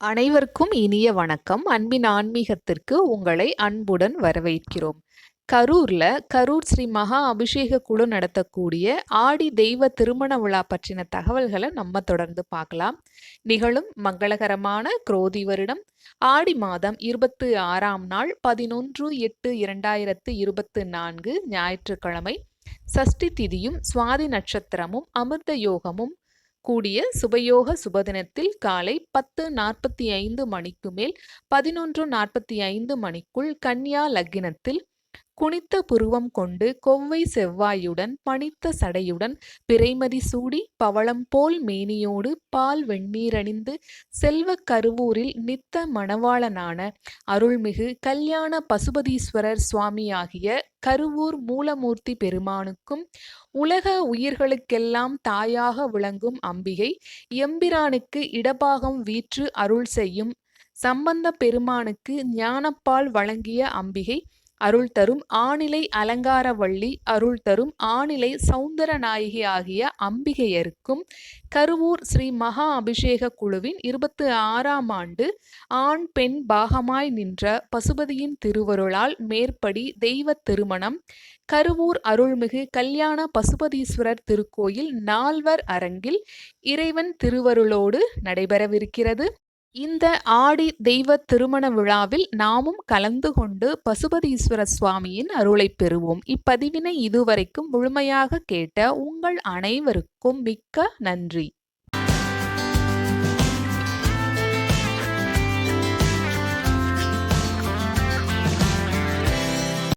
அனைவருக்கும் இனிய வணக்கம். அன்பின் ஆன்மீகத்திற்கு உங்களை அன்புடன் வரவேற்கிறோம். கரூர்ல கரூர் ஸ்ரீ மகா அபிஷேக குழு நடத்தக்கூடிய ஆடி தெய்வ திருமண விழா பற்றின தகவல்களை நம்ம தொடர்ந்து பார்க்கலாம். நிகழும் மங்களகரமான குரோதி வருடம். ஆடி மாதம் இருபத்தி ஆறாம் நாள் பதினொன்று எட்டு இரண்டாயிரத்து இருபத்து நான்கு ஞாயிற்றுக்கிழமை. சஷ்டி திதியும் சுவாதி நட்சத்திரமும் அமிர்த யோகமும் கூடிய சுபயோக சுபதினத்தில் காலை பத்து நாற்பத்தி ஐந்து மணிக்கு மேல் பதினொன்று நாற்பத்தி ஐந்து மணிக்குள் கன்யா லக்கினத்தில் குனித்த புருவம் கொண்டு கொவ்வை செவ்வாயுடன் பனித்த சடையுடன் பிறைமதி சூடி பவளம் போல் மேனியோடு பால் வெண்ணீரணிந்து செல்வ கருவூரில் நித்த மணவாளனான அருள்மிகு கல்யாண பசுபதீஸ்வரர் சுவாமியாகிய கருவூர் மூலமூர்த்தி பெருமானுக்கும் உலக உயிர்களுக்கெல்லாம் தாயாக விளங்கும் அம்பிகை எம்பிரானுக்கு இடபாகம் வீற்று அருள் செய்யும் சம்பந்த பெருமானுக்கு ஞானப்பால் வழங்கிய அம்பிகை அருள் தரும் ஆணிலை அலங்காரவள்ளி அருள் தரும் ஆணிலை சௌந்தர நாயகி ஆகிய அம்பிகையருக்கும் கருவூர் ஸ்ரீ மகா அபிஷேக குழுவின் இருபத்தி ஆறாம் ஆண்டு ஆண் பெண் பாகமாய் நின்ற பசுபதியின் திருவருளால் மேற்படி தெய்வ திருமணம் கருவூர் அருள்மிகு கல்யாண பசுபதீஸ்வரர் திருக்கோயில் நால்வர் அரங்கில் இறைவன் திருவருளோடு நடைபெறவிருக்கிறது. இந்த ஆடி தெய்வ திருமண விழாவில் நாமும் கலந்து கொண்டு பசுபதீஸ்வர சுவாமியின் அருளை பெறுவோம். இப்பதிவினை இதுவரைக்கும் முழுமையாக கேட்ட உங்கள் அனைவருக்கும் மிக்க நன்றி.